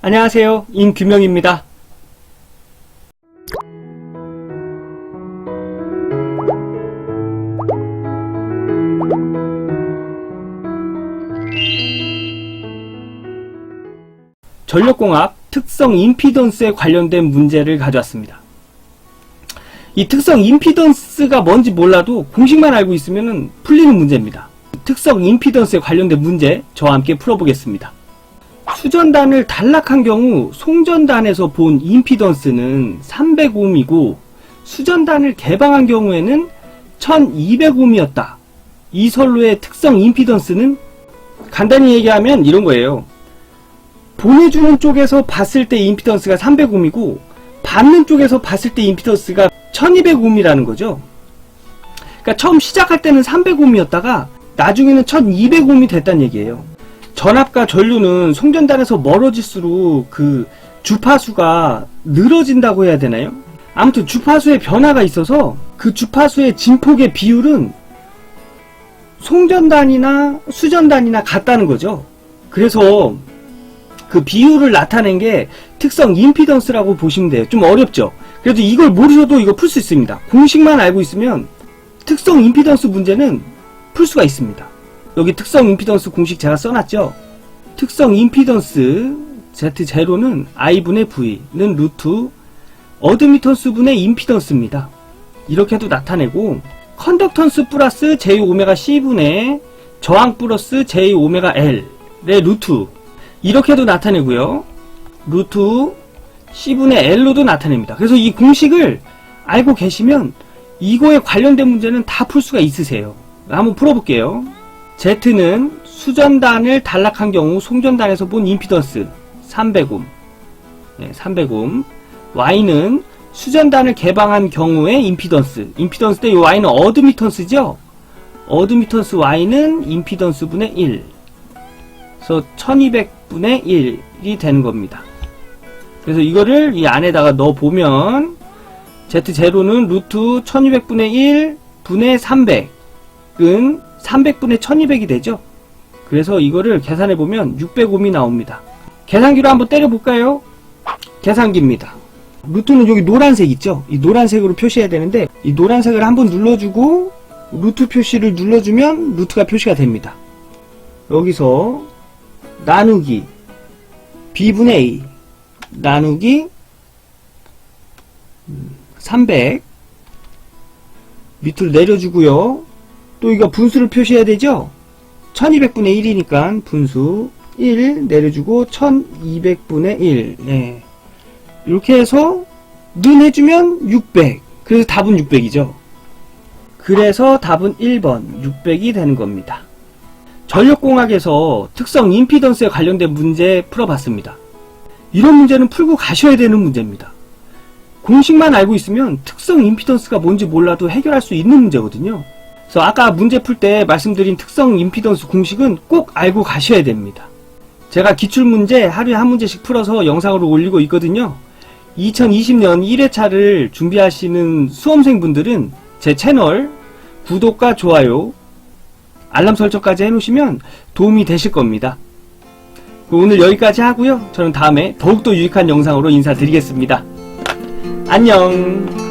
안녕하세요. 임규명입니다. 전력공학 특성 임피던스에 관련된 문제를 가져왔습니다. 이 특성 임피던스가 뭔지 몰라도 공식만 알고 있으면 풀리는 문제입니다. 특성 임피던스에 관련된 문제 저와 함께 풀어보겠습니다. 수전단을 단락한 경우 송전단에서 본 임피던스는 300옴이고 수전단을 개방한 경우에는 1200옴이었다. 이 선로의 특성 임피던스는 간단히 얘기하면 이런 거예요. 보내주는 쪽에서 봤을 때 임피던스가 300옴이고 받는 쪽에서 봤을 때 임피던스가 1200옴이라는 거죠. 그러니까 처음 시작할 때는 300옴이었다가 나중에는 1200옴이 됐다는 얘기예요. 전압과 전류는 송전단에서 멀어질수록 그 주파수가 늘어진다고 해야 되나요? 아무튼 주파수의 변화가 있어서 그 주파수의 진폭의 비율은 송전단이나 수전단이나 같다는 거죠. 그래서 그 비율을 나타낸 게 특성 임피던스라고 보시면 돼요. 좀 어렵죠? 그래도 이걸 모르셔도 이거 풀 수 있습니다. 공식만 알고 있으면 특성 임피던스 문제는 풀 수가 있습니다. 여기 특성 임피던스 공식 제가 써놨죠? 특성 임피던스 Z0는 I분의 V는 루트 어드미턴스 분의 임피던스입니다. 이렇게도 나타내고 컨덕턴스 플러스 J 오메가 C분의 저항 플러스 J 오메가 L의 루트 이렇게도 나타내고요. 루트 C분의 L로도 나타냅니다. 그래서 이 공식을 알고 계시면 이거에 관련된 문제는 다 풀 수가 있으세요. 한번 풀어볼게요. Z는 수전단을 단락한 경우 송전단에서 본 임피던스 300옴 네, 300옴 Y는 수전단을 개방한 경우의 임피던스 임피던스 때 이 Y는 어드미턴스죠? 어드미턴스 Y는 임피던스 분의 1 그래서 1200분의 1이 되는 겁니다. 그래서 이거를 이 안에다가 넣어 보면 Z0는 루트 1200분의 1 분의 300은 300분의 1200이 되죠. 그래서 이거를 계산해 보면 605이 나옵니다. 계산기로 한번 때려 볼까요? 계산기입니다. 루트는 여기 노란색 있죠? 이 노란색으로 표시해야 되는데 이 노란색을 한번 눌러주고 루트 표시를 눌러주면 루트가 표시가 됩니다. 여기서 나누기 b분의 a 나누기 300 밑으로 내려주고요. 또 이거 분수를 표시해야 되죠? 1200분의 1이니까 분수 1 내려주고 1200분의 1 네. 이렇게 해서 는 해주면 600 그래서 답은 600이죠? 그래서 답은 1번. 600이 되는 겁니다. 전력공학에서 특성 임피던스에 관련된 문제 풀어봤습니다. 이런 문제는 풀고 가셔야 되는 문제입니다. 공식만 알고 있으면 특성 임피던스가 뭔지 몰라도 해결할 수 있는 문제거든요 그래서 아까 문제 풀 때 말씀드린 특성 임피던스 공식은 꼭 알고 가셔야 됩니다. 제가 기출문제 하루에 한 문제씩 풀어서 영상으로 올리고 있거든요. 2020년 1회차를 준비하시는 수험생분들은 제 채널 구독과 좋아요, 알람 설정까지 해놓으시면 도움이 되실 겁니다. 오늘 여기까지 하고요. 저는 다음에 더욱더 유익한 영상으로 인사드리겠습니다. 안녕!